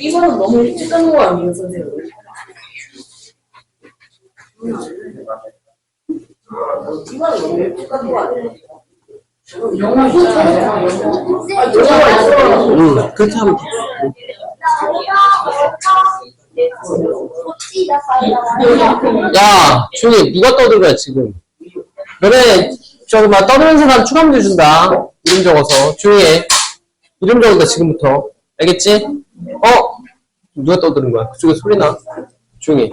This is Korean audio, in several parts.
이거는 너무 일찍 간거 아니에요, 선생님? 이거는 너무 일찍 간거 아니에요? 그렇게 하면 돼. 야, 조용히 누가 떠들어야 지금. 너네 저기 막 떠드는 사람 추가문제 준다. 이름 적어서 조용히 해. 이름 적은다 지금부터. 알겠지? 어? 누가 떠드는 거야? 그쪽에 소리 나. 조용히 해.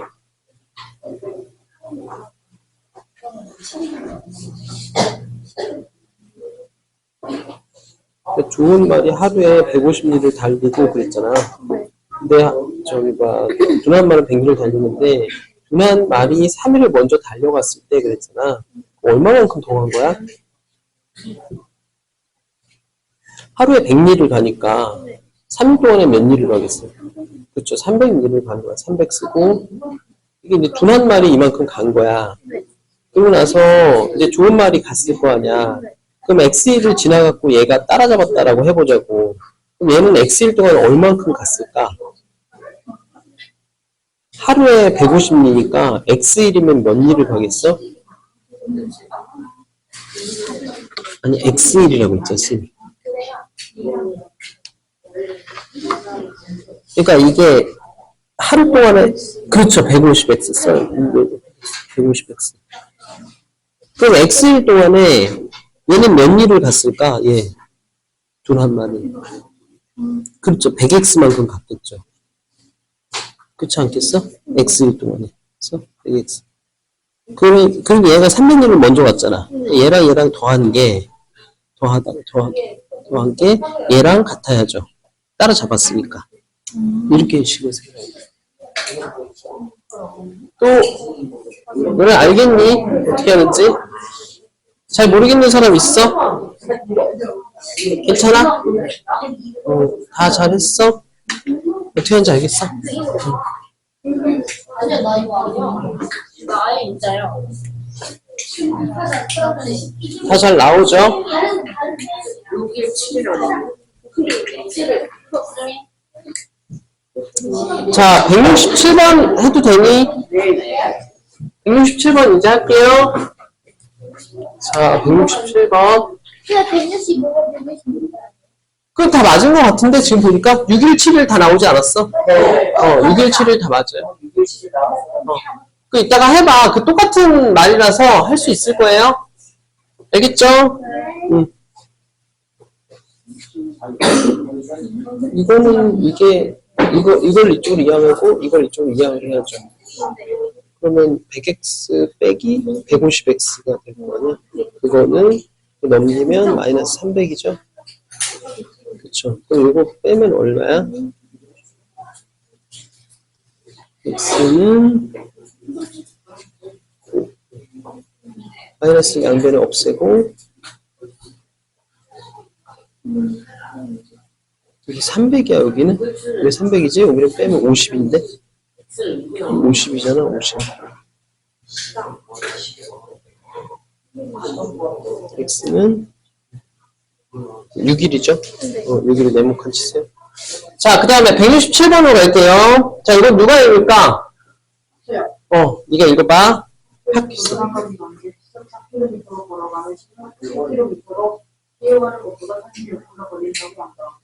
그러니까 좋은 말이 하루에 150리를 달리고 그랬잖아. 근데 하- 저기 봐 둔한 말은 100리를 달리는데 둔한 말이 3일을 먼저 달려갔을 때 그랬잖아. 얼마만큼 더 간 거야? 하루에 100리를 가니까 3일 동안에 몇 리를 가겠어? 그렇죠. 300리를 가는 거야. 300 쓰고 이게 이제 둔한 말이 이만큼 간 거야. 그러고 나서 이제 좋은 말이 갔을 거 아니야. 그럼 X1을 지나갔고 얘가 따라잡았다라고 해보자고. 그럼 얘는 X1 동안 얼만큼 갔을까? 하루에 150리니까 X1이면 몇 리를 가겠어? 아니 X1이라고 있죠, 쌤. 그러니까 이게 하루 동안에 그렇죠, 150X 써요. 150X. 그럼 X1 동안에 얘는 몇 리를 갔을까? 예. 둘한 마리. 그렇죠. 100x만큼 갔겠죠. 그렇지 않겠어? x1 동안에. 그래서 100x. 그럼, 그럼 얘가 300리를 먼저 갔잖아. 얘랑 얘랑 더한 게, 더하다, 더한, 더한 게 얘랑 같아야죠. 따라잡았으니까. 이렇게 식으로 생각해. 또, 너네 알겠니? 어떻게 하는지? 잘 모르겠는 사람 있어? 괜찮아? 어, 다 잘했어? 어떻게 하는지 알겠어? 아니야, 나 이거 아니야. 나 아예 인자요. 다잘 나오죠? 6일 7일을. 7일. 자, 167번 해도 되니? 167번 이제 할게요. 자, 167번. 그냥 165가 165. 그거 다 맞은 것 같은데, 지금 보니까? 6일, 7일 다 나오지 않았어? 어, 6일, 7일 다 맞아요. 어. 그 이따가 해봐. 그 똑같은 말이라서 할 수 있을 거예요. 알겠죠? 응. 이거는 이게 이거 이걸 이쪽으로 이항하고 이걸 이쪽으로 이항을 해야죠. 그러면 100x 빼기 150x가 될거 아니야? 그거는 넘기면 마이너스 300이죠. 그렇죠. 그럼 이거 빼면 얼마야? x는 마이너스 양변을 없애고 여기 300이야 여기는 왜 300이지? 여기는 빼면 50인데 50이잖아 50 x는 6일이죠? 어, 6일을 네모칸 치세요 자그 다음에 167번으로 갈게요 자 이건 누가 읽을까? 어 네가 읽어봐 학교 부산까지 가는데 14km 걸어가는 시간 10km로 뛰어가는 것보다 36분가 걸린다고 한다. 저기 도서관까지의 거리.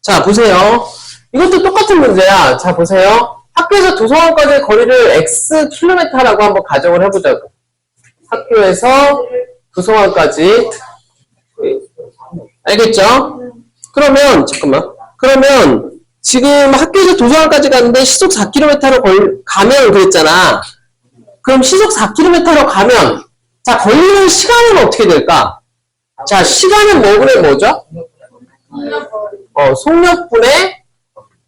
자, 보세요. 이것도 똑같은 문제야. 자, 보세요. 학교에서 도서관까지의 거리를 x 킬로미터라고 한번 가정을 해보자고. 학교에서 도서관까지. 알겠죠? 그러면, 잠깐만. 그러면, 지금 학교에서 도서관까지 가는데 시속 4km로 걸, 가면 그랬잖아. 그럼 시속 4km로 가면, 자, 걸리는 시간은 어떻게 될까? 자, 시간은 뭐 그래, 뭐죠? 어, 속력분의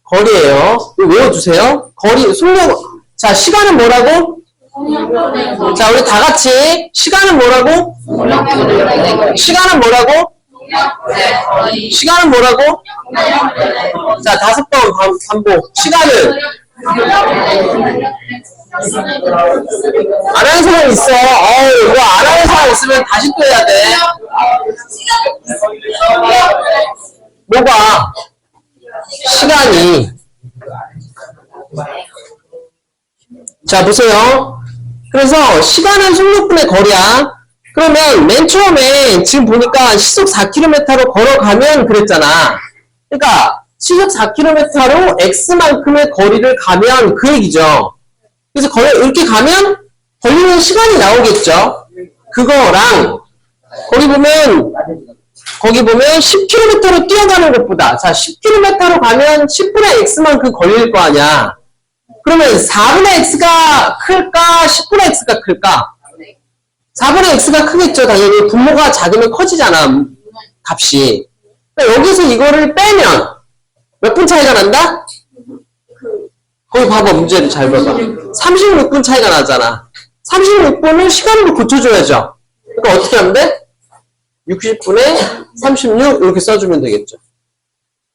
거리예요. 이거 외워두세요. 거리, 속력. 자, 시간은 뭐라고? 자, 우리 다 같이. 시간은 뭐라고? 시간은 뭐라고? 시간은 뭐라고? 자, 다섯 번 반- 반복. 시간은 안 하는 사람 있어. 어우, 이거 안 하는 사람 있으면 다시 또 해야 돼. 뭐가? 시간이. 자, 보세요. 그래서 시간은 속력분의 거리야. 그러면 맨 처음에 지금 보니까 시속 4km로 걸어가면 그랬잖아. 그러니까 시속 4km로 x만큼의 거리를 가면 그 얘기죠. 그래서 걸 이렇게 가면 걸리는 시간이 나오겠죠. 그거랑 거기 보면 거기 보면 10km로 뛰어가는 것보다 자 10km로 가면 10분의 x만큼 걸릴 거 아니야. 그러면 4분의 x가 클까 10분의 x가 클까? 4분의 x가 크겠죠. 당연히 분모가 작으면 커지잖아. 값이. 그러니까 여기서 이거를 빼면 몇 분 차이가 난다? 거기 봐봐 문제를 잘 봐봐. 36분 차이가 나잖아. 36분을 시간으로 고쳐줘야죠. 그러니까 어떻게 하면 돼? 60분에 36 이렇게 써주면 되겠죠.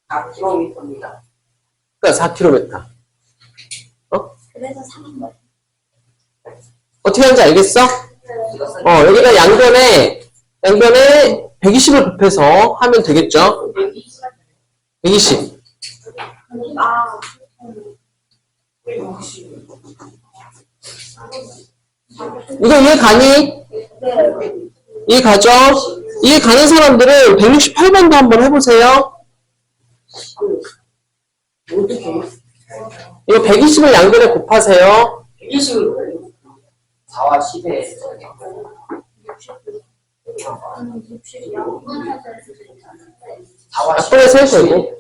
4km입니다. 그러니까 4km 그래서 3번. 어떻게 하는지 알겠어? 어 여기가 양변에 양변에 120을 곱해서 하면 되겠죠? 120 아, 이거 이해 가니? 이해 가죠? 이해 가는 사람들은 168번도 한번 해보세요 이거 120을 양변에 곱하세요 120을 4와 10에 4와 약분의 세 되고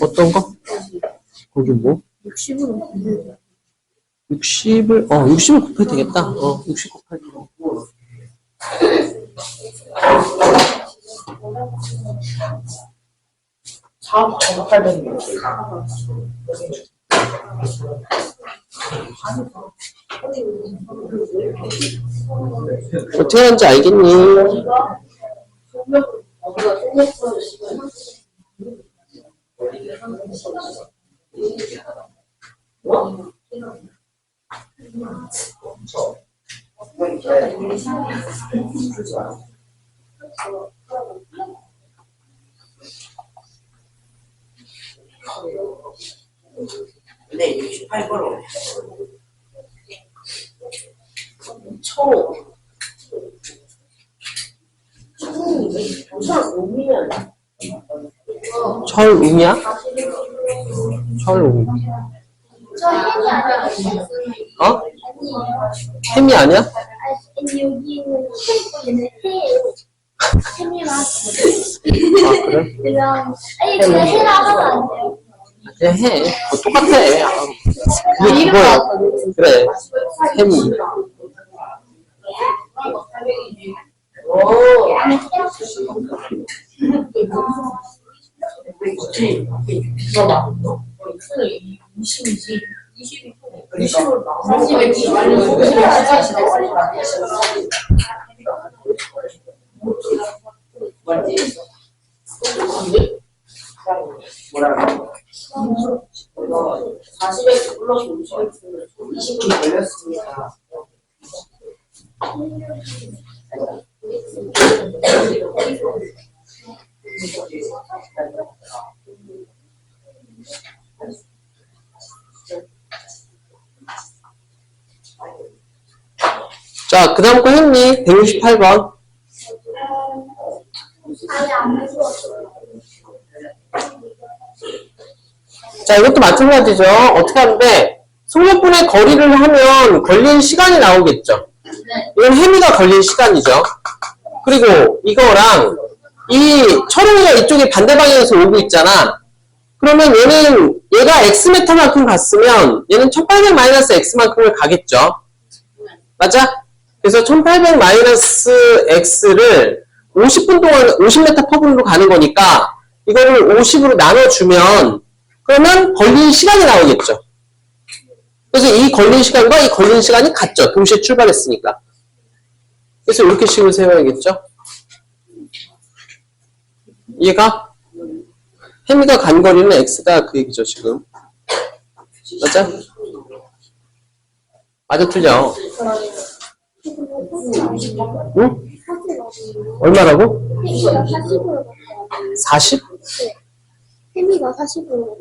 어떤 거? 거기 뭐? 60으로 60을 어 60을 곱해도 되겠다 어 60 곱할 때 사업 정확하게 어떻게 하는지 알겠니? 네, 68번으로. 초. 초 오면 철웅이야? 철웅 저 햄이 아니야. 어? 햄이 아니야? 아니, 여기는 햄이 해예요. 햄이랑. 아 그래? 그럼, 아니, 그냥 해라 하면 안 돼요. 그냥 해 뭐 똑같아 아, 그게 그거야 그래 햄이 오. 아니, 햄. 그치. 봐봐. 20이지. 20이 20을 사실 20을 뭐라고? 40에 플러스 50을 20분 걸렸습니다. 자, 그 다음 거 했니? 168번. 아니, 안 무서웠어요. 자, 이것도 마찬가지죠. 어떻게 하는데, 속력분의 거리를 하면 걸린 시간이 나오겠죠. 이건 해미가 걸린 시간이죠. 그리고 이거랑 이 철옹이가 이쪽에 반대 방향에서 오고 있잖아. 그러면 얘는 얘가 x메타만큼 갔으면 얘는 1800 마이너스 x만큼을 가겠죠. 맞아? 그래서 1800 마이너스 x를 50분 동안 50m 퍼분으로 가는 거니까 이거를 50으로 나눠주면 그러면 걸린 시간이 나오겠죠. 그래서 이 걸린 시간과 이 걸린 시간이 같죠. 동시에 출발했으니까. 그래서 이렇게 식을 세워야겠죠. 이해가? 혜미가 간 거리는 x다 그 얘기죠 지금. 맞아? 맞아 틀려. 응? 얼마라고? 혜미가 40으로 40? 혜미가 40으로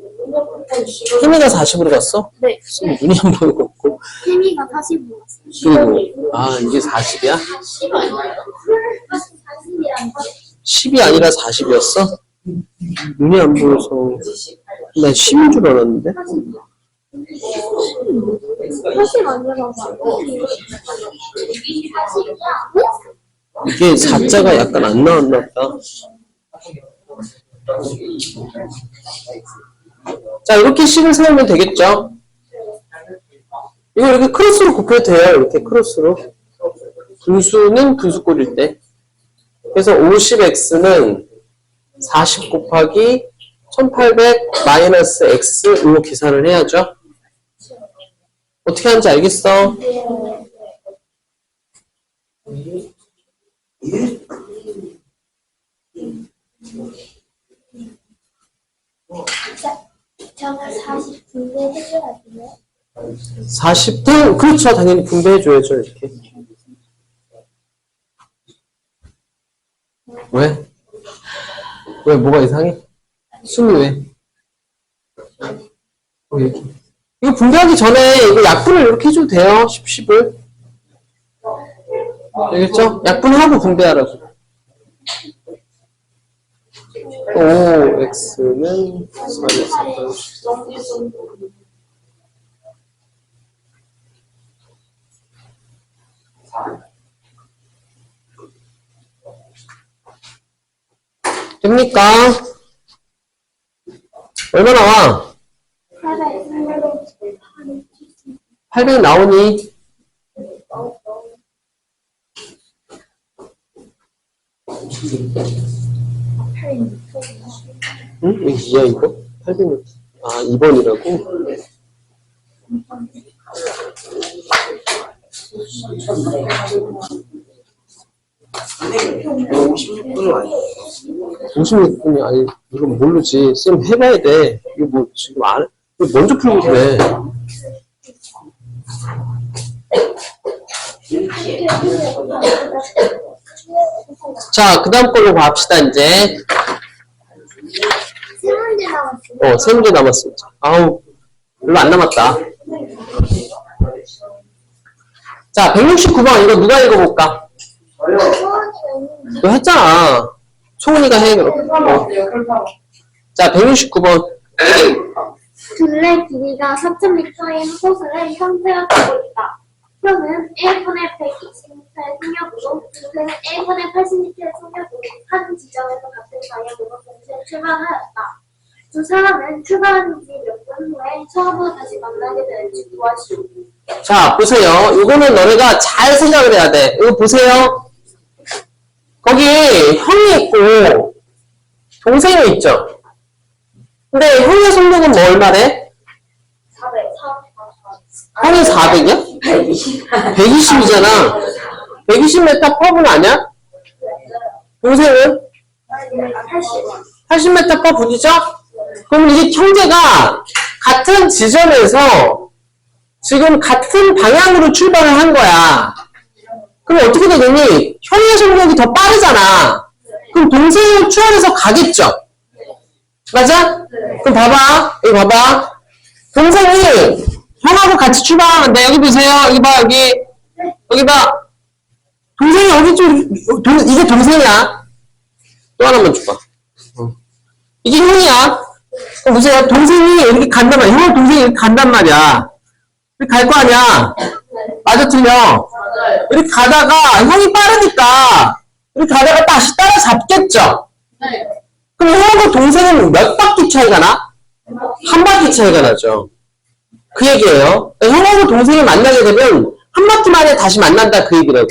혜미가 40으로 갔어? 네. 지금 눈이 안 보이고. 혜미가 40으로 갔어요. 그리고 아 이게 40이야? 40이란 거 10이 아니라 40이었어? 눈이 안 보여서 난 10인 줄 알았는데 40 아니라고 40이야? 이게 4자가 약간 안 나왔나 보다 자 이렇게 식을 세우면 되겠죠? 이거 이렇게 크로스로 곱해도 돼요 이렇게 크로스로 분수는 분수꼴일 때 그래서 50x는 40 곱하기 1800 마이너스 x 이거 계산을 해야죠 어떻게 하는지 알겠어? 저는 40 분배 해줘야 돼요. 40등 그렇죠 당연히 분배해줘야죠 이렇게 왜? 왜 뭐가 이상해? 숨이 왜? 어, 여기. 이거 분배하기 전에 이거 약분을 이렇게 해줘도 돼요 10, 10을 알겠죠? 약분하고 분배하라고 5x는 4 됩니까? 얼마 나와? 800 나오니? 응? 왜 2야 이거? 800은 아 2번이라고? 이거 56분은 아니에요. 56분이 아니 이건 모르지 쌤 해봐야 돼 이거 뭐 지금 안 이거 먼저 풀고 그래 자 그 다음 걸로 갑시다 이제 남았어요. 어, 세 문제 남았습니다. 아우, 별로 안 남았다. 자, 169번, 이거 누가 읽어볼까? 이거 했잖아. 초은이가 해, 그럼. 어. 자, 169번. 둘레 길이가 4,000m인 호수를 형태가 되고 있다. 표는 1분의 120m의 속력으로, 등은 1분의 80m의 속력으로 한 지점에서 같은 방향으로 동시에 출발하였다. 두 사람은 출발한 지 몇 분 후에 처음으로 다시 만나게 되는지 구하시오. 자, 보세요. 이거는 너네가 잘 생각을 해야 돼. 이거 보세요. 거기 형이 있고, 동생이 있죠? 근데 형의 속력은 뭐 얼마래? 400, 400. 형이 400이야? 120이잖아. 120m 퍼분 아니야? 동생은? 80. 80m 퍼 분이죠? 그럼 이게 형제가 같은 지점에서 지금 같은 방향으로 출발을 한 거야. 그럼 어떻게 되겠니? 형의 속력이 더 빠르잖아. 그럼 동생을 추월해서 가겠죠? 맞아? 그럼 봐봐. 여기 봐봐. 동생이 형하고 같이 출발하는데 여기 보세요. 여기 봐 여기. 여기 봐. 동생이 좀 동, 이게 동생이야. 또 하나만 줘봐. 어. 이게 형이야. 그럼 보세요. 동생이 이렇게 간단 말이야. 형하고 동생이 이렇게 간단 말이야. 이렇게 갈 거 아니야. 맞아 틀려. 이렇게 가다가 형이 빠르니까 이렇게 가다가 다시 따라잡겠죠. 그럼 형하고 동생은 몇 바퀴 차이가 나? 한 바퀴 차이가 나죠. 그 얘기예요. 형하고 동생이 만나게 되면 한 바퀴 만에 다시 만난다 그 얘기라고.